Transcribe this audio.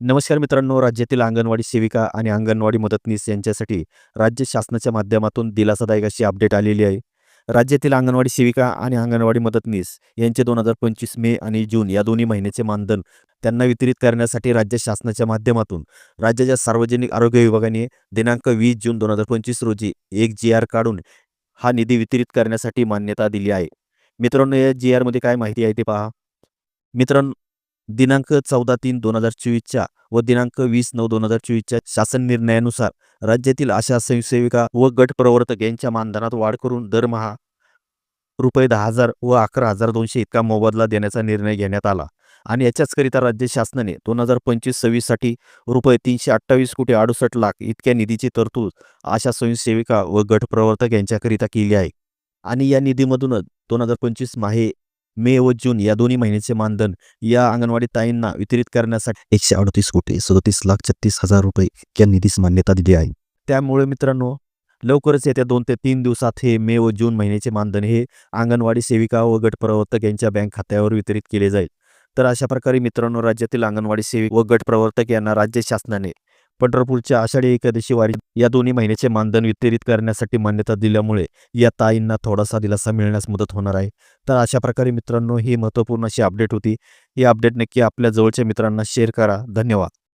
नमस्कार मित्रांनो राज्यातील अंगणवाडी सेविका आणि अंगणवाडी मदतनीस यांच्यासाठी राज्य शासनाच्या माध्यमातून दिलासादायक अशी अपडेट आलेली आहे. राज्यातील अंगणवाडी सेविका आणि अंगणवाडी मदतनीस यांचे दोन हजार पंचवीस मे आणि जून या दोन्ही महिन्याचे मानधन त्यांना वितरित करण्यासाठी राज्य शासनाच्या माध्यमातून राज्याच्या सार्वजनिक आरोग्य विभागाने दिनांक वीस जून दोन हजार पंचवीस रोजी एक जी आर काढून हा निधी वितरित करण्यासाठी मान्यता दिली आहे. मित्रांनो या जी आरमध्ये काय माहिती आहे ते पहा. मित्रांनो दिनांक चौदा तीन दोन हजार चोवीसच्या व दिनांक वीस नऊ दोन हजार चोवीसच्या शासन निर्णयानुसार राज्यातील आशा स्वयंसेविका व गट प्रवर्तक यांच्या मानधनात वाढ करून दरमहा रुपये दहा हजार व अकरा हजार दोनशे इतका मोबदला देण्याचा निर्णय घेण्यात आला. आणि याच्याचकरिता राज्य शासनाने दोन हजार पंचवीस सव्वीससाठी रुपये तीनशे अठ्ठावीस कोटी अडुसष्ट लाख इतक्या निधीची तरतूद आशा स्वयंसेविका व गट प्रवर्तक यांच्याकरिता केली आहे. आणि या निधीमधूनच दोन हजार पंचवीस माहे मे व जून या दोन्ही महिन्याचे मानधन या अंगणवाडी ताईंना वितरित करण्यासाठी एकशे अडतीस कोटी सदतीस लाख छत्तीस हजार रुपये या निधीस मान्यता दिली आहे. त्यामुळे मित्रांनो लवकरच येत्या दोन ते तीन दिवसात हे मे व जून महिन्याचे मानधन हे अंगणवाडी सेविका व गट प्रवर्तक यांच्या बँक खात्यावर वितरित केले जाईल. तर अशा प्रकारे मित्रांनो राज्यातील अंगणवाडी सेविक व गट प्रवर्तक यांना राज्य शासनाने पंढरपूरच्या आषाढी एकादशी वारी या दोन्ही महिन्याचे मानधन वितरित करण्यासाठी मान्यता दिल्यामुळे या ताईंना थोडासा दिलासा मिळण्यास मदत होणार आहे. तर अशा प्रकारे मित्रांनो ही महत्त्वपूर्ण अशी अपडेट होती. ही अपडेट नक्की आपल्या जवळच्या मित्रांना शेअर करा. धन्यवाद.